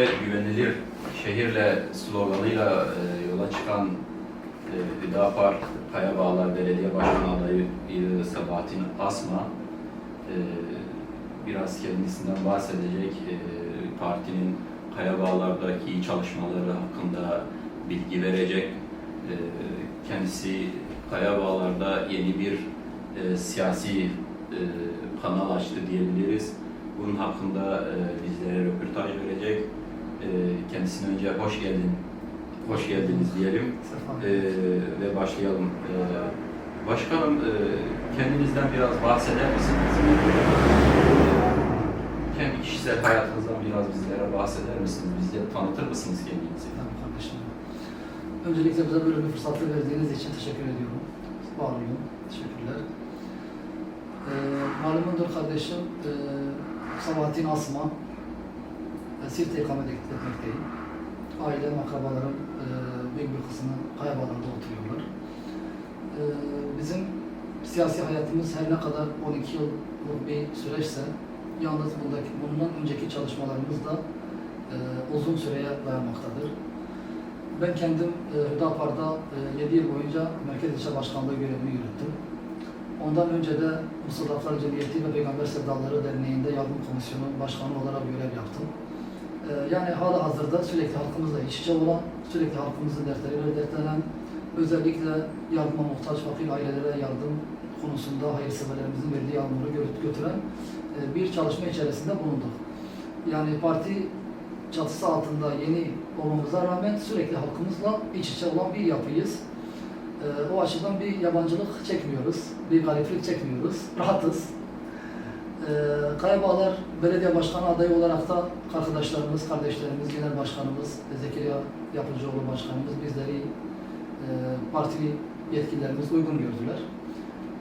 ve güvenilir şehirle sloganıyla e, yola çıkan e, Hüdapar Kayabağlar Belediye Başkanı adayı e, Sabahattin Asma e, biraz kendisinden bahsedecek. E, partinin Kayabağlar'daki çalışmaları hakkında bilgi verecek. E, kendisi Kayabağlar'da yeni bir e, siyasi e, kanal açtı diyebiliriz. Bunun hakkında e, bizlere röportaj verecek. E, kendisine önce hoş geldin, hoş geldiniz diyelim. E, ve başlayalım. E, başkanım, e, kendinizden biraz bahseder misiniz? Kendi kişisel hayatınızdan biraz bizlere bahseder misiniz? Bize tanıtır mısınız kendinizi? Tamam kardeşim. Öncelikle bize böyle bir fırsatı verdiğiniz için teşekkür ediyorum. Var olun. Teşekkürler. Ee, malumundur kardeşim, e, Sabahattin Asma, e, Sirt'te ikamet etmekteyim. Ailem, akrabalarım e, büyük bir kısmı Kayabalar'da oturuyorlar. E, bizim siyasi hayatımız her ne kadar 12 yıllık bir süreçse, yalnız bundaki, bundan önceki çalışmalarımız da e, uzun süreye dayanmaktadır. Ben kendim e, Hüdapar'da e, 7 yıl boyunca Merkez İlçe Başkanlığı görevimi yürüttüm. Ondan önce de Musallatlar Cemiyeti ve Peygamber Sevdaları Derneği'nde yardım komisyonu başkanı olarak görev yaptım. E, yani hala hazırda sürekli halkımızla iç içe olan, sürekli halkımızın dertleriyle dertlenen, özellikle yardıma muhtaç fakir ailelere yardım konusunda hayırseverlerimizin verdiği gö- götüren e, bir çalışma içerisinde bulunduk. Yani parti çatısı altında yeni olmamıza rağmen sürekli halkımızla iç içe olan bir yapıyız. Ee, o açıdan bir yabancılık çekmiyoruz, bir gariplik çekmiyoruz, rahatız. Ee, Kayabağlar Belediye Başkanı adayı olarak da arkadaşlarımız, kardeşlerimiz, Genel Başkanımız Zekeriya Yapıcıoğlu Başkanımız bizleri e, partili yetkililerimiz uygun gördüler.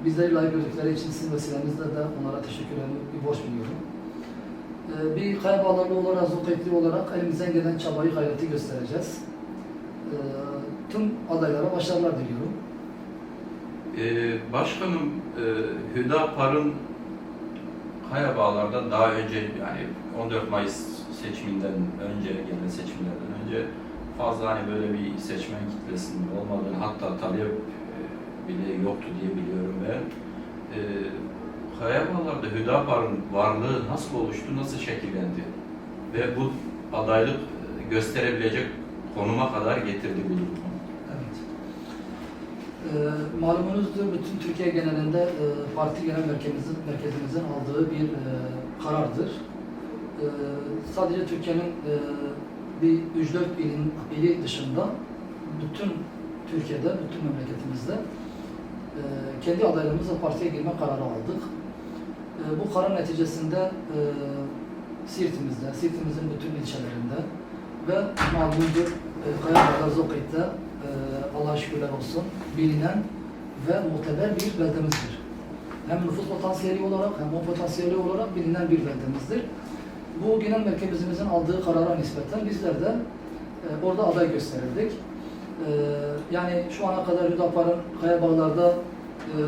Bizleri layık gördükleri için sizin vesilenizle de onlara teşekkürlerimi borç biliyorum. Ee, bir Kayabağlarlı olarak, Zoketli olarak elimizden gelen çabayı, gayreti göstereceğiz. Ee, Tüm adaylara başarılar diliyorum. E, başkanım, e, Hüdapar'ın Kayabağlar'da daha önce yani 14 Mayıs seçiminden önce, genel seçimlerden önce fazla hani böyle bir seçmen kitlesinin olmadığını hatta talep e, bile yoktu diye biliyorum ben. E, Kayabağlar'da Hüdapar'ın varlığı nasıl oluştu, nasıl şekillendi ve bu adaylık e, gösterebilecek konuma kadar getirdi bu durumu. Ee, malumunuzdur bütün Türkiye genelinde e, parti genel merkezimizin, merkezimizin aldığı bir e, karardır. E, sadece Türkiye'nin e, bir 3-4 ilin, ili dışında bütün Türkiye'de, bütün memleketimizde e, kendi adaylarımızla partiye girme kararı aldık. E, bu karar neticesinde e, Siirt'imizde, Siirt'imizin bütün ilçelerinde ve malumundur e, Kayabağlar Zoket'te e, Allah'a şükürler olsun bilinen ve muteber bir beldemizdir. Hem nüfus potansiyeli olarak hem o potansiyeli olarak bilinen bir beldemizdir. Bu genel merkezimizin aldığı karara nispeten bizler de e, orada aday gösterildik. E, yani şu ana kadar Hüdapar'ın Kayabağlar'da e,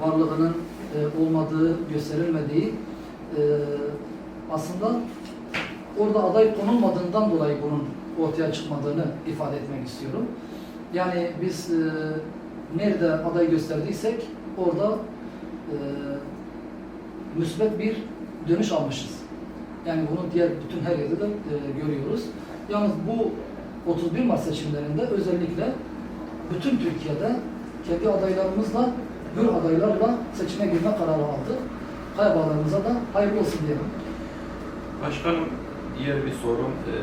varlığının e, olmadığı, gösterilmediği e, aslında orada aday konulmadığından dolayı bunun ortaya çıkmadığını ifade etmek istiyorum. Yani biz e, nerede aday gösterdiysek orada e, müsbet bir dönüş almışız. Yani bunu diğer bütün her yerde de e, görüyoruz. Yalnız bu 31 Mart seçimlerinde özellikle bütün Türkiye'de kendi adaylarımızla, hür adaylarla seçime girme kararı aldık. Kaybalarımıza da hayırlı olsun diyelim. Başkanım, diğer bir sorum, e,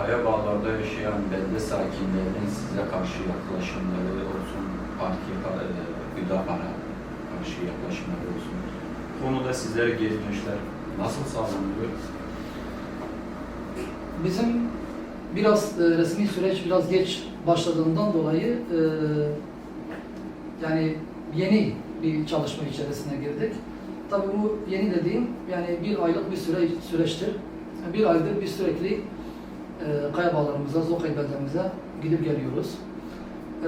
Kaya Bağlar'da yaşayan belde sakinlerinin size karşı yaklaşımları olsun, partiye, e, Hüdapar'a karşı yaklaşımları olsun. Konuda sizlere geri dönüşler nasıl sağlanıyor? Bizim biraz e, resmi süreç biraz geç başladığından dolayı e, yani yeni bir çalışma içerisine girdik. Tabii bu yeni dediğim yani bir aylık bir süre süreçtir. Bir aydır biz sürekli e, kaya bağlarımıza, Zokay beldemize gidip geliyoruz.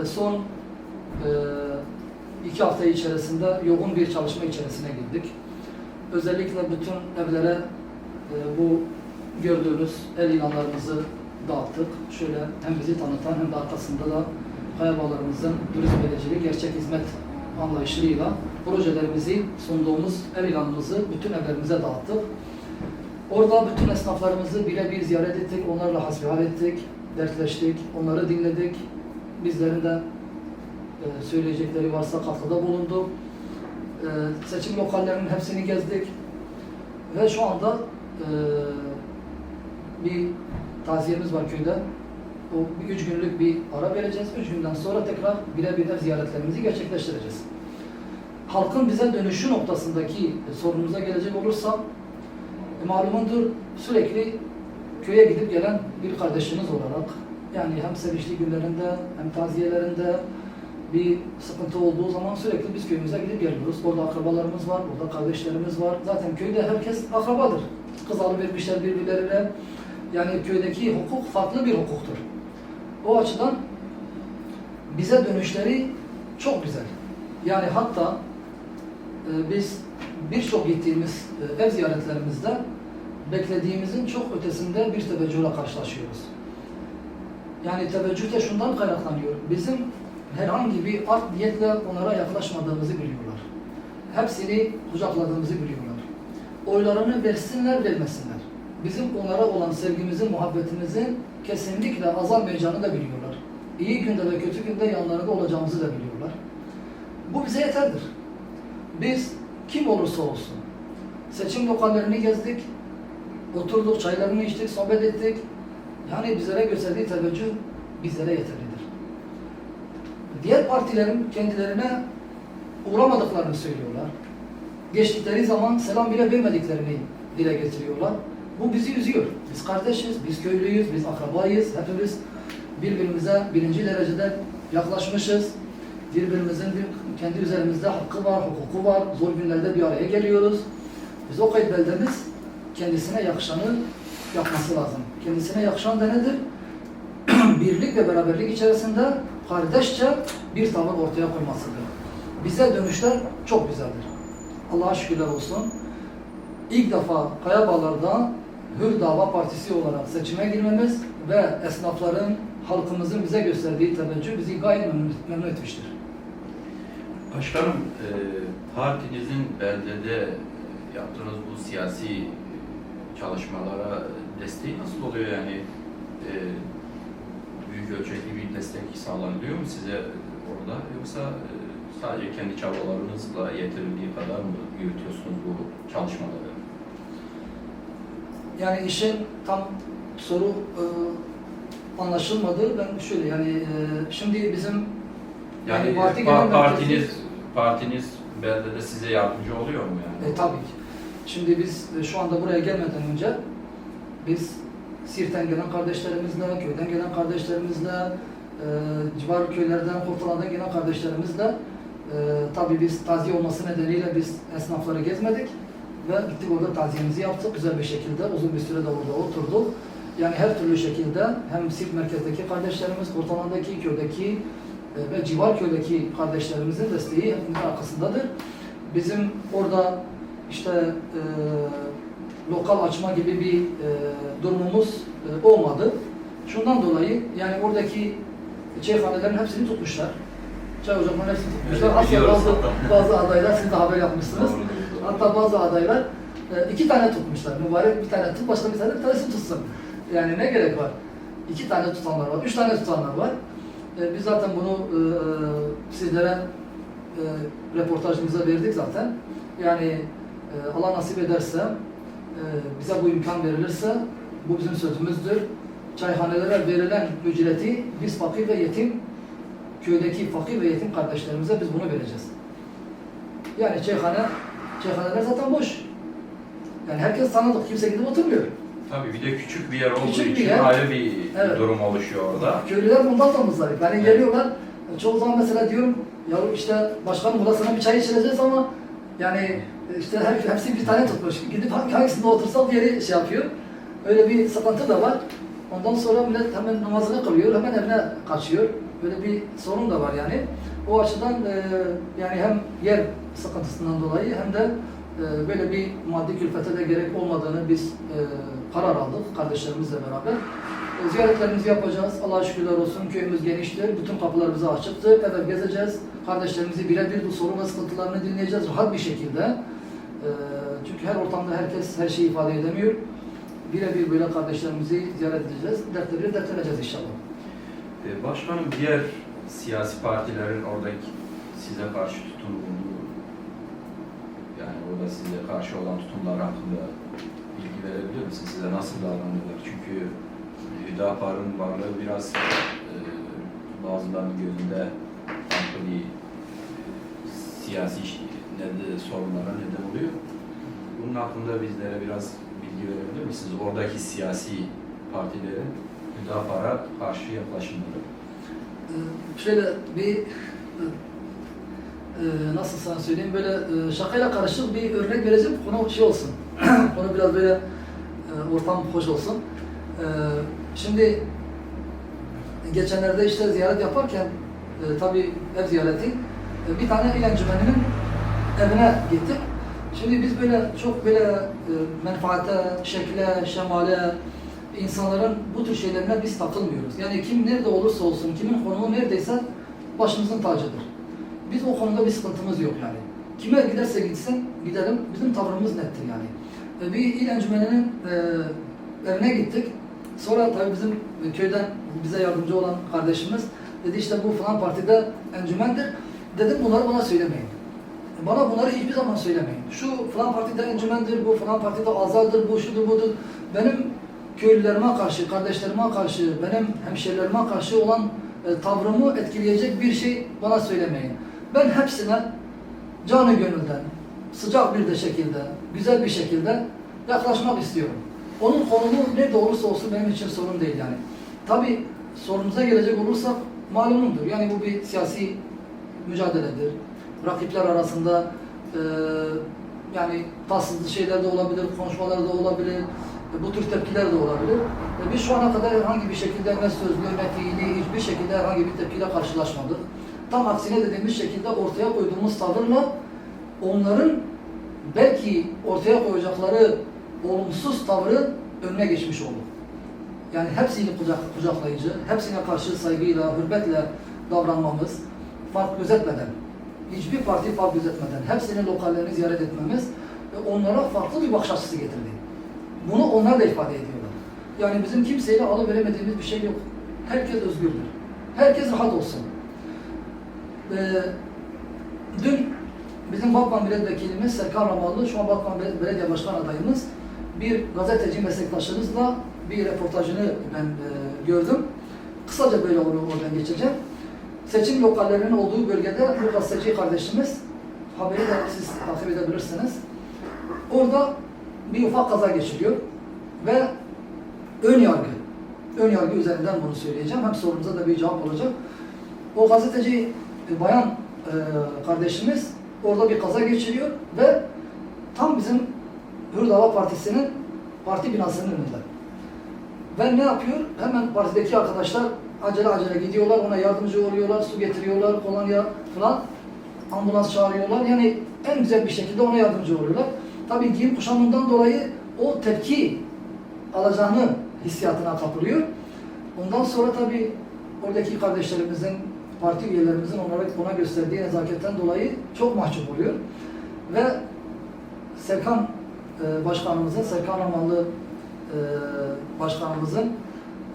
E, son e, iki hafta içerisinde yoğun bir çalışma içerisine girdik. Özellikle bütün evlere e, bu gördüğünüz el ilanlarımızı dağıttık. Şöyle hem bizi tanıtan hem de arkasında da Kaya Bağlarımızın turizm belediyeciliği gerçek hizmet anlayışıyla projelerimizi sunduğumuz el ilanımızı bütün evlerimize dağıttık. Orada bütün esnaflarımızı birebir ziyaret ettik, onlarla hasbihal ettik, dertleştik, onları dinledik. Bizlerin de e, söyleyecekleri varsa katkıda bulunduk. E, seçim lokallerinin hepsini gezdik. Ve şu anda e, bir taziyemiz var köyde. O bir üç günlük bir ara vereceğiz. Üç günden sonra tekrar birebir ev ziyaretlerimizi gerçekleştireceğiz. Halkın bize dönüşü noktasındaki sorunumuza gelecek olursam, malumundur sürekli köye gidip gelen bir kardeşiniz olarak, yani hem sevinçli günlerinde hem taziyelerinde bir sıkıntı olduğu zaman sürekli biz köyümüze gidip geliyoruz. Orada akrabalarımız var, orada kardeşlerimiz var. Zaten köyde herkes akrabadır. Kız vermişler birbirlerine. Yani köydeki hukuk farklı bir hukuktur. O açıdan bize dönüşleri çok güzel. Yani hatta e, biz birçok gittiğimiz e, ev ziyaretlerimizde beklediğimizin çok ötesinde bir teveccühle karşılaşıyoruz. Yani teveccüh de şundan kaynaklanıyor. Bizim herhangi bir art niyetle onlara yaklaşmadığımızı biliyorlar. Hepsini kucakladığımızı biliyorlar. Oylarını versinler vermesinler. Bizim onlara olan sevgimizin, muhabbetimizin kesinlikle azalmayacağını da biliyorlar. İyi günde ve kötü günde yanlarında olacağımızı da biliyorlar. Bu bize yeterdir. Biz kim olursa olsun seçim lokallerini gezdik, oturduk, çaylarını içtik, sohbet ettik. Yani bizlere gösterdiği teveccüh bizlere yeterlidir. Diğer partilerin kendilerine uğramadıklarını söylüyorlar. Geçtikleri zaman selam bile vermediklerini dile getiriyorlar. Bu bizi üzüyor. Biz kardeşiz, biz köylüyüz, biz akrabayız. Hepimiz birbirimize birinci derecede yaklaşmışız. Birbirimizin bir, kendi üzerimizde hakkı var, hukuku var. Zor günlerde bir araya geliyoruz. Biz o kayıt beldemiz kendisine yakışanı yapması lazım. Kendisine yakışan da nedir? Birlik ve beraberlik içerisinde kardeşçe bir tavır ortaya koymasıdır. Bize dönüşler çok güzeldir. Allah'a şükürler olsun. İlk defa Kayabağlar'da Hür Dava Partisi olarak seçime girmemiz ve esnafların, halkımızın bize gösterdiği teveccüh bizi gayet memnun etmiştir. Başkanım, e, partinizin beldede yaptığınız bu siyasi çalışmalara desteği nasıl oluyor yani? E, büyük ölçekli bir destek sağlanıyor mu size orada yoksa e, sadece kendi çabalarınızla yetirildiği kadar mı yürütüyorsunuz bu çalışmaları? Yani işin tam soru e, anlaşılmadı. Ben şöyle yani e, şimdi bizim Yani, Yani parti pa- genel partiniz partiniz beldede size yardımcı oluyor mu yani? E, tabii ki. Şimdi biz e, şu anda buraya gelmeden önce biz Sirt'ten gelen kardeşlerimizle, köyden gelen kardeşlerimizle, e, civar köylerden, Kurtalan'dan gelen kardeşlerimizle e, tabii biz taziye olması nedeniyle biz esnafları gezmedik ve gittik orada taziyemizi yaptık güzel bir şekilde. Uzun bir süre de orada oturduk. Yani her türlü şekilde hem Sirt merkezdeki kardeşlerimiz, Kurtalan'daki, köydeki ve civar köydeki kardeşlerimizin desteği hepimizin arkasındadır. Bizim orada işte e, lokal açma gibi bir e, durumumuz e, olmadı. Şundan dolayı yani oradaki çayhanelerin hepsini tutmuşlar. Çay ocaklarının hepsini tutmuşlar. Evet, biliyoruz bazı, hatta. bazı adaylar, siz de haber yapmışsınız. Hatta bazı adaylar e, iki tane tutmuşlar. Mübarek bir tane tut, başka bir tane bir tanesi tutsun. Yani ne gerek var? İki tane tutanlar var, üç tane tutanlar var. E, biz zaten bunu e, sizlere e, reportajımıza verdik zaten. Yani e, Allah nasip ederse, e, bize bu imkan verilirse, bu bizim sözümüzdür. Çayhanelere verilen ücreti biz fakir ve yetim, köydeki fakir ve yetim kardeşlerimize biz bunu vereceğiz. Yani çayhane, çayhaneler zaten boş. Yani herkes tanıdık, kimse gidip oturmuyor. Tabii bir de küçük bir yer olduğu Küçük bir için yer. ayrı bir Evet. durum oluşuyor orada. Köylüler bundan da muzdarip. Yani Evet. geliyorlar, çoğu zaman mesela diyorum, ya işte başkanım burada sana bir çay içireceğiz ama yani işte her, hepsi bir tane tutmuş. Gidip hangi- hangisinde otursa diğeri şey yapıyor. Öyle bir sıkıntı da var. Ondan sonra millet hemen namazını kılıyor, hemen evine kaçıyor. Böyle bir sorun da var yani. O açıdan e, yani hem yer sıkıntısından dolayı hem de e, böyle bir maddi külfete de gerek olmadığını biz e, karar aldık kardeşlerimizle beraber. E, Ziyaretlerimizi yapacağız. Allah'a şükürler olsun köyümüz geniştir. Bütün kapılar bize açıktır. Ev ev gezeceğiz. Kardeşlerimizi birebir bu sorun ve sıkıntılarını dinleyeceğiz rahat bir şekilde. E, Çünkü her ortamda herkes her şeyi ifade edemiyor. Birebir böyle kardeşlerimizi ziyaret edeceğiz. Dertleri dertleneceğiz inşallah. E, Başkanım diğer siyasi partilerin oradaki size karşı tutumunu yani orada size karşı olan tutumlar hakkında bilgi verebilir misiniz? Size nasıl davranıyorlar? Çünkü Hüdapar'ın varlığı biraz e, bazılarının gözünde farklı bir e, siyasi iş- neden, sorunlara neden oluyor. Bunun hakkında bizlere biraz bilgi verebilir misiniz? Oradaki siyasi partilerin Hüdapar'a karşı yaklaşımları. Ee, şöyle bir e, e, nasıl sana söyleyeyim böyle e, şakayla karışık bir örnek vereceğim konu şey olsun konu biraz böyle e, ortam hoş olsun E, şimdi geçenlerde işte ziyaret yaparken e, tabi ev ziyareti e, bir tane il encümeninin evine gittik şimdi biz böyle çok böyle e, menfaate, şekle, şemale insanların bu tür şeylerine biz takılmıyoruz. Yani kim nerede olursa olsun, kimin konumu neredeyse başımızın tacıdır. Biz o konuda bir sıkıntımız yok yani. Kime giderse gitsin, gidelim. Bizim tavrımız nettir yani. Bir il encümeninin e, evine gittik. Sonra tabii bizim köyden bize yardımcı olan kardeşimiz dedi işte bu falan partide encümendir. Dedim bunları bana söylemeyin. Bana bunları hiçbir zaman söylemeyin. Şu falan partide encümendir, bu falan partide azaldır, bu şudur budur. Benim köylülerime karşı, kardeşlerime karşı, benim hemşerilerime karşı olan e, tavrımı etkileyecek bir şey bana söylemeyin. Ben hepsine canı gönülden, sıcak bir de şekilde, güzel bir şekilde yaklaşmak istiyorum. Onun konumu nerede olursa olsun benim için sorun değil yani. Tabi sorumuza gelecek olursak malumundur. Yani bu bir siyasi mücadeledir. Rakipler arasında e, yani tatsız şeyler de olabilir, konuşmalar da olabilir, e, bu tür tepkiler de olabilir. E, biz şu ana kadar herhangi bir şekilde ne sözlü ne fiili hiçbir şekilde herhangi bir tepkiyle karşılaşmadık. Tam aksine dediğimiz şekilde ortaya koyduğumuz tavırla onların belki ortaya koyacakları olumsuz tavrı önüne geçmiş olduk. Yani hepsini kucak, kucaklayıcı, hepsine karşı saygıyla, hürmetle davranmamız, fark gözetmeden, hiçbir parti fark gözetmeden, hepsinin lokallerini ziyaret etmemiz ve onlara farklı bir bakış açısı getirdi. Bunu onlar da ifade ediyorlar. Yani bizim kimseyle alıveremediğimiz bir şey yok. Herkes özgürdür. Herkes rahat olsun. Ee, dün bizim Batman Milletvekilimiz Serkan Ramallı, şu an Batman Belediye Başkan adayımız, bir gazeteci meslektaşımızla bir reportajını ben e, gördüm. Kısaca böyle onu oradan geçeceğim. Seçim lokallerinin olduğu bölgede bu gazeteci kardeşimiz, haberi de siz takip edebilirsiniz. Orada bir ufak kaza geçiriyor ve ön yargı, ön yargı üzerinden bunu söyleyeceğim. Hem sorumuza da bir cevap olacak. O gazeteci e, bayan e, kardeşimiz orada bir kaza geçiriyor ve tam bizim Hür Dava Partisi'nin parti binasının önünde. Ve ne yapıyor? Hemen partideki arkadaşlar acele acele gidiyorlar, ona yardımcı oluyorlar, su getiriyorlar, kolonya falan, ambulans çağırıyorlar. Yani en güzel bir şekilde ona yardımcı oluyorlar. Tabii giyim kuşamından dolayı o tepki alacağını hissiyatına kapılıyor. Ondan sonra tabii oradaki kardeşlerimizin, parti üyelerimizin onlara ona gösterdiği nezaketten dolayı çok mahcup oluyor. Ve Serkan e, başkanımızın, Serkan Amanlı e, başkanımızın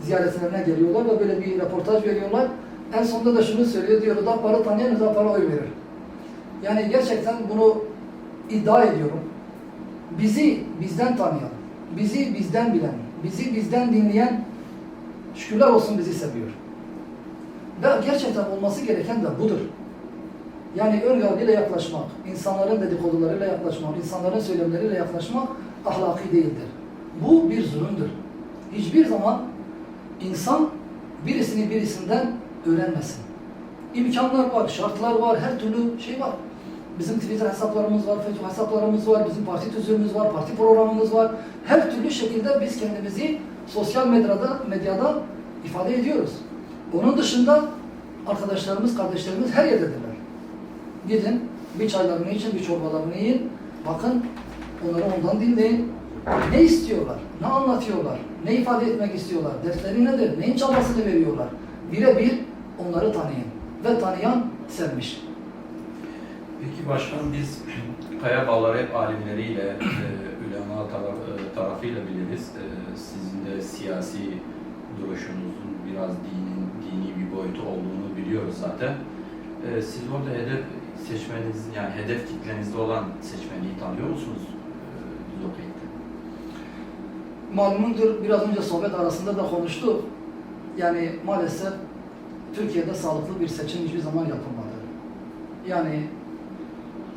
ziyaretlerine geliyorlar ve böyle bir röportaj veriyorlar. En sonunda da şunu söylüyor, diyor, Hüdapar'ı tanıyan Hüdapar'a oy verir. Yani gerçekten bunu iddia ediyorum. Bizi bizden tanıyan, bizi bizden bilen, bizi bizden dinleyen şükürler olsun bizi seviyor. Ve gerçekten olması gereken de budur. Yani ön yargıyla yaklaşmak, insanların dedikodularıyla yaklaşmak, insanların söylemleriyle yaklaşmak ahlaki değildir. Bu bir zulümdür. Hiçbir zaman insan birisini birisinden öğrenmesin. İmkanlar var, şartlar var, her türlü şey var. Bizim Twitter hesaplarımız var, Facebook hesaplarımız var, bizim parti tüzüğümüz var, parti programımız var. Her türlü şekilde biz kendimizi sosyal medyada, medyada ifade ediyoruz. Onun dışında arkadaşlarımız, kardeşlerimiz her yerdedirler. Gidin, bir çaylarını için, bir çorbalarını yiyin. Bakın, onları ondan dinleyin. Ne istiyorlar? Ne anlatıyorlar? Ne ifade etmek istiyorlar? Dertleri nedir? Neyin çabasını veriyorlar? Birebir onları tanıyın. Ve tanıyan sevmiş. Peki başkan biz Kaya Bağları hep alimleriyle, e, ulema taraf, e, tarafıyla biliriz. E, sizin de siyasi duruşunuzun biraz dinin, dini bir boyutu olduğunu biliyoruz zaten. E, siz orada hedef seçmeniniz, yani hedef kitlenizde olan seçmeni tanıyor musunuz? E, Zokeyt'te? Malumundur biraz önce sohbet arasında da konuştuk. Yani maalesef Türkiye'de sağlıklı bir seçim hiçbir zaman yapılmadı. Yani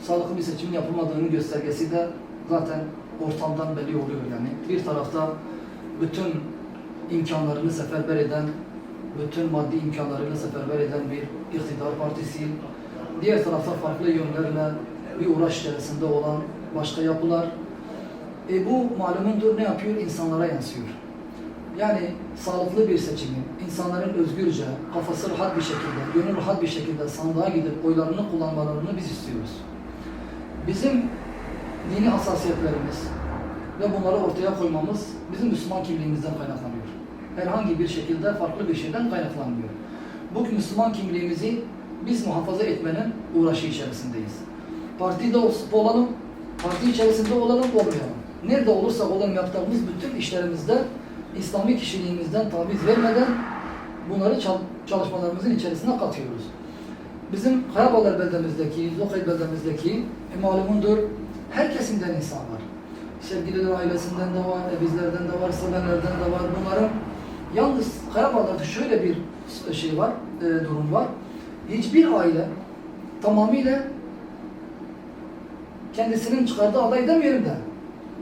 sağlıklı bir seçim yapılmadığının göstergesi de zaten ortamdan belli oluyor yani. Bir tarafta bütün imkanlarını seferber eden, bütün maddi imkanlarını seferber eden bir iktidar partisi, diğer tarafta farklı yönlerle bir uğraş içerisinde olan başka yapılar, e bu malumundur ne yapıyor? İnsanlara yansıyor. Yani sağlıklı bir seçimin, insanların özgürce, kafası rahat bir şekilde, gönül rahat bir şekilde sandığa gidip oylarını kullanmalarını biz istiyoruz. Bizim dini hassasiyetlerimiz ve bunları ortaya koymamız bizim Müslüman kimliğimizden kaynaklanıyor. Herhangi bir şekilde farklı bir şeyden kaynaklanmıyor. Bu Müslüman kimliğimizi biz muhafaza etmenin uğraşı içerisindeyiz. Partide olalım, parti içerisinde olalım, olmayalım. Nerede olursa olalım yaptığımız bütün işlerimizde İslami kişiliğimizden taviz vermeden bunları çal- çalışmalarımızın içerisine katıyoruz. Bizim Kayabalar beldemizdeki, Zokay beldemizdeki e, malumundur her insan var. Sevgililer ailesinden de var, bizlerden de var, sevenlerden de var. Bunların yalnız Kayabalar'da şöyle bir şey var, e, durum var. Hiçbir aile tamamıyla kendisinin çıkardığı aday demeyelim de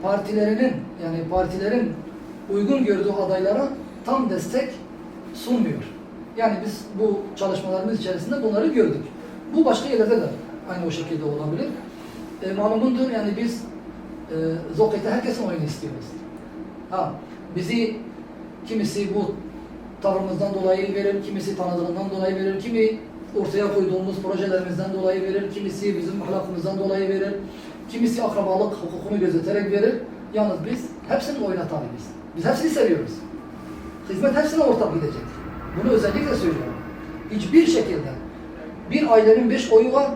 partilerinin yani partilerin uygun gördüğü adaylara tam destek sunmuyor. Yani biz bu çalışmalarımız içerisinde bunları gördük. Bu başka yerlerde de aynı o şekilde olabilir. E, malumundur yani biz e, Zoket'te herkesin oyunu istiyoruz. Ha, bizi kimisi bu tavrımızdan dolayı verir, kimisi tanıdığından dolayı verir, kimi ortaya koyduğumuz projelerimizden dolayı verir, kimisi bizim ahlakımızdan dolayı verir, kimisi akrabalık hukukunu gözeterek verir. Yalnız biz hepsinin oyuna talibiz. Biz hepsini seviyoruz. Hizmet hepsine ortak gidecek. Bunu özellikle söylüyorum. Hiçbir şekilde bir ailenin beş oyu var,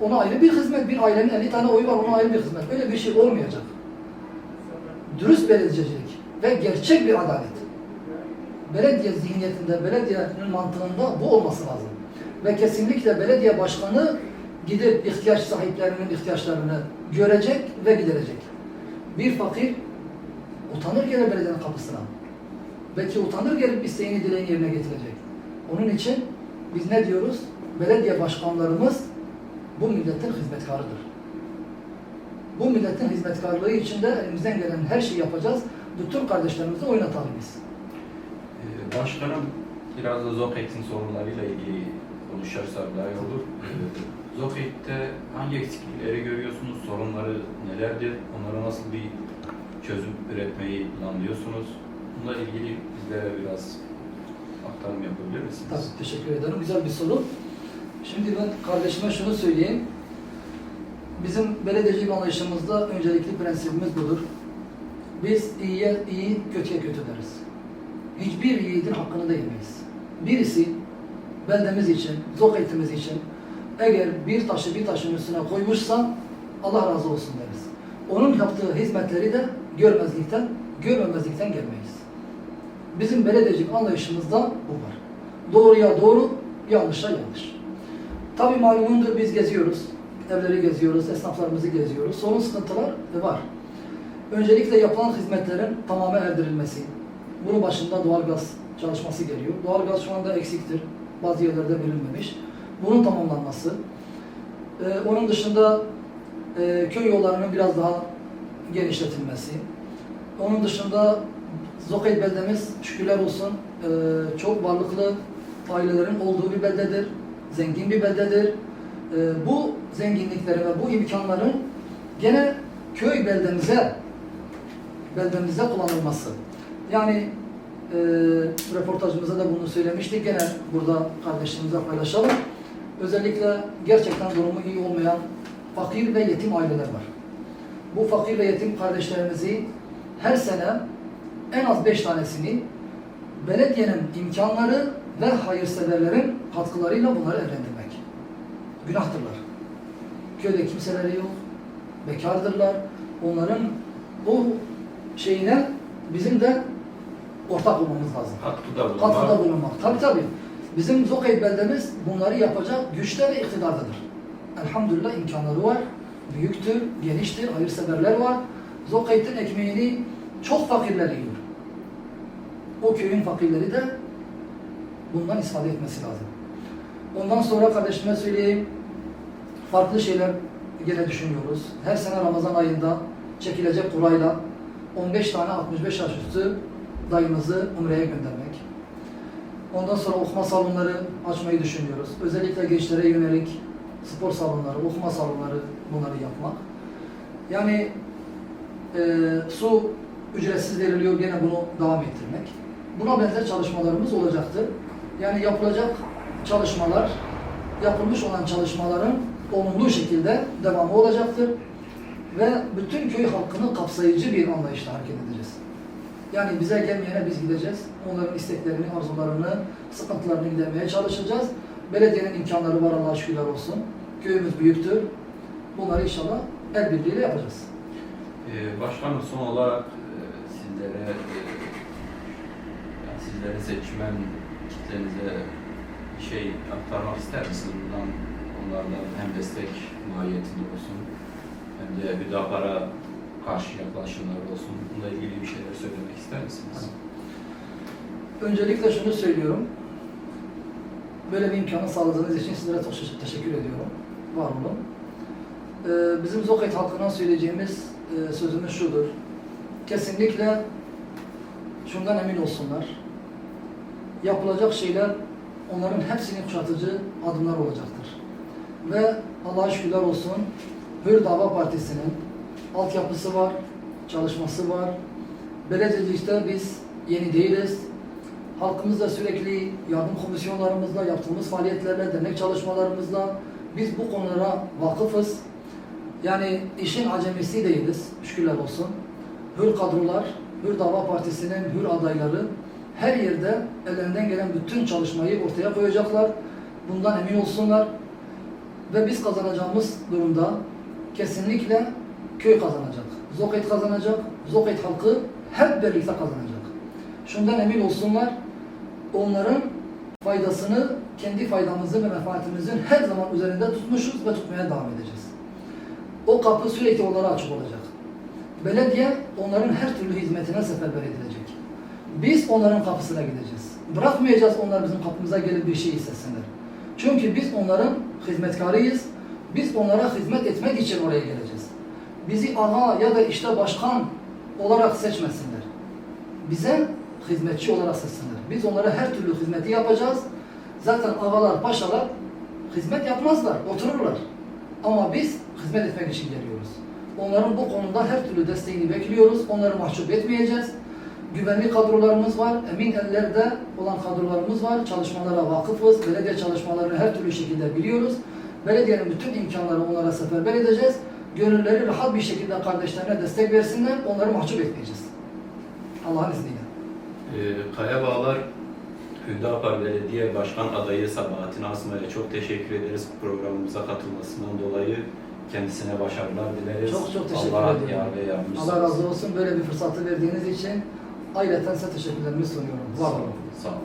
ona ayrı bir hizmet, bir ailenin 50 tane oyu var, ona ayrı bir hizmet. Öyle bir şey olmayacak. Dürüst belediyecilik ve gerçek bir adalet. Belediye zihniyetinde, belediyenin mantığında bu olması lazım. Ve kesinlikle belediye başkanı gidip ihtiyaç sahiplerinin ihtiyaçlarını görecek ve giderecek. Bir fakir utanır gelir belediyenin kapısına. Belki utanır gelip isteğini dileğini yerine getirecek. Onun için biz ne diyoruz? Belediye başkanlarımız bu milletin hizmetkarıdır. Bu milletin hizmetkarlığı için de elimizden gelen her şeyi yapacağız. Bütün kardeşlerimizi oynatalım biz. Başkanım, biraz da Zokeyt'in sorunlarıyla ilgili konuşursak daha iyi olur. Ee, Zokeyt'te hangi eksiklikleri görüyorsunuz, sorunları nelerdir, onlara nasıl bir çözüm üretmeyi planlıyorsunuz? Bununla ilgili bizlere biraz aktarım yapabilir misiniz? Tabii, teşekkür ederim. Güzel bir soru. Şimdi ben kardeşime şunu söyleyeyim. Bizim belediyecilik anlayışımızda öncelikli prensibimiz budur. Biz iyiye iyi, kötüye kötü deriz. Hiçbir yiğidin hakkını da yemeyiz. Birisi beldemiz için, zoketimiz için eğer bir taşı bir taşın üstüne koymuşsa Allah razı olsun deriz. Onun yaptığı hizmetleri de görmezlikten, görmemezlikten gelmeyiz. Bizim belediyecilik anlayışımızda bu var. Doğruya doğru, yanlışa yanlış. Tabii malumundur biz geziyoruz. Evleri geziyoruz, esnaflarımızı geziyoruz. Sorun sıkıntılar var. Öncelikle yapılan hizmetlerin tamamı erdirilmesi. Bunun başında doğalgaz çalışması geliyor. Doğalgaz şu anda eksiktir. Bazı yerlerde verilmemiş. Bunun tamamlanması. Ee, onun dışında e, köy yollarının biraz daha genişletilmesi. Onun dışında Zokayt beldemiz şükürler olsun e, çok varlıklı ailelerin olduğu bir beldedir. Zengin bir beldedir. E, bu zenginlikleri ve bu imkanların gene köy beldemize beldemize kullanılması. Yani e, röportajımızda da bunu söylemiştik. Gene burada kardeşlerimize paylaşalım. Özellikle gerçekten durumu iyi olmayan fakir ve yetim aileler var. Bu fakir ve yetim kardeşlerimizi her sene en az beş tanesini belediyenin imkanları ve hayırseverlerin katkılarıyla bunları evlendirmek. Günahtırlar. Köyde kimseleri yok, bekardırlar. Onların o şeyine bizim de ortak olmamız lazım. Katkıda bulunmak. Katkıda bulunmak. Tabi tabi. Bizim Zokayt beldemiz bunları yapacak güçte ve iktidardadır. Elhamdülillah imkanları var. Büyüktür, geniştir, hayırseverler var. Zokayt'ın ekmeğini çok fakirler yiyor. O köyün fakirleri de bundan istifade etmesi lazım. Ondan sonra kardeşime söyleyeyim, farklı şeyler gene düşünüyoruz. Her sene Ramazan ayında çekilecek kurayla 15 tane 65 yaş üstü dayımızı Umre'ye göndermek. Ondan sonra okuma salonları açmayı düşünüyoruz. Özellikle gençlere yönelik spor salonları, okuma salonları bunları yapmak. Yani e, su ücretsiz veriliyor, gene bunu devam ettirmek. Buna benzer çalışmalarımız olacaktır. Yani yapılacak çalışmalar, yapılmış olan çalışmaların olumlu şekilde devamı olacaktır. Ve bütün köy halkını kapsayıcı bir anlayışla hareket edeceğiz. Yani bize gelmeyene biz gideceğiz. Onların isteklerini, arzularını, sıkıntılarını gidermeye çalışacağız. Belediyenin imkanları var Allah'a şükürler olsun. Köyümüz büyüktür. Bunları inşallah el birliğiyle yapacağız. Ee, başkanım son olarak e, sizlere e, sizlere seçmen kitlenize bir şey aktarmak ister misiniz? Bundan onlardan hem destek mahiyetinde olsun hem de Hüdapar'a karşı yaklaşımları olsun. Bununla ilgili bir şeyler söylemek ister misiniz? Öncelikle şunu söylüyorum. Böyle bir imkanı sağladığınız için sizlere çok teşekkür- ediyorum. Var olun. Ee, bizim Zokayt halkına söyleyeceğimiz e, sözümüz şudur. Kesinlikle şundan emin olsunlar. Yapılacak şeyler onların hepsini kuşatıcı adımlar olacaktır. Ve Allah'a şükürler olsun Hür Dava Partisi'nin altyapısı var, çalışması var. Belediyecilikte biz yeni değiliz. Halkımızla sürekli yardım komisyonlarımızla, yaptığımız faaliyetlerle, dernek çalışmalarımızla biz bu konulara vakıfız. Yani işin acemisi değiliz, şükürler olsun. Hür kadrolar, Hür Dava Partisi'nin hür adayları her yerde ellerinden gelen bütün çalışmayı ortaya koyacaklar. Bundan emin olsunlar. Ve biz kazanacağımız durumda kesinlikle köy kazanacak. Zokayt kazanacak. Zokayt halkı hep birlikte kazanacak. Şundan emin olsunlar. Onların faydasını kendi faydamızın ve menfaatimizin her zaman üzerinde tutmuşuz ve tutmaya devam edeceğiz. O kapı sürekli onlara açık olacak. Belediye onların her türlü hizmetine seferber edilecek. Biz onların kapısına gideceğiz. Bırakmayacağız onlar bizim kapımıza gelip bir şey istesinler. Çünkü biz onların hizmetkarıyız. Biz onlara hizmet etmek için oraya geleceğiz. Bizi ağa ya da işte başkan olarak seçmesinler. Bize hizmetçi olarak seçsinler. Biz onlara her türlü hizmeti yapacağız. Zaten ağalar, paşalar hizmet yapmazlar, otururlar. Ama biz hizmet etmek için geliyoruz. Onların bu konuda her türlü desteğini bekliyoruz. Onları mahcup etmeyeceğiz. Güvenli kadrolarımız var, emin ellerde olan kadrolarımız var. Çalışmalara vakıfız, belediye çalışmalarını her türlü şekilde biliyoruz. Belediyenin bütün imkanları onlara seferber edeceğiz. Gönülleri rahat bir şekilde kardeşlerine destek versinler, onları mahcup etmeyeceğiz. Allah'ın izniyle. Ee, Kaya Bağlar Hüdapar Belediye Başkan adayı Sabahattin Asma'ya çok teşekkür ederiz programımıza katılmasından dolayı. Kendisine başarılar dileriz. Çok çok teşekkür Allah yardımcısı Allah razı olsun. olsun böyle bir fırsatı verdiğiniz için ayrıca size teşekkürlerimi sunuyorum. Var olun. Sağ olun.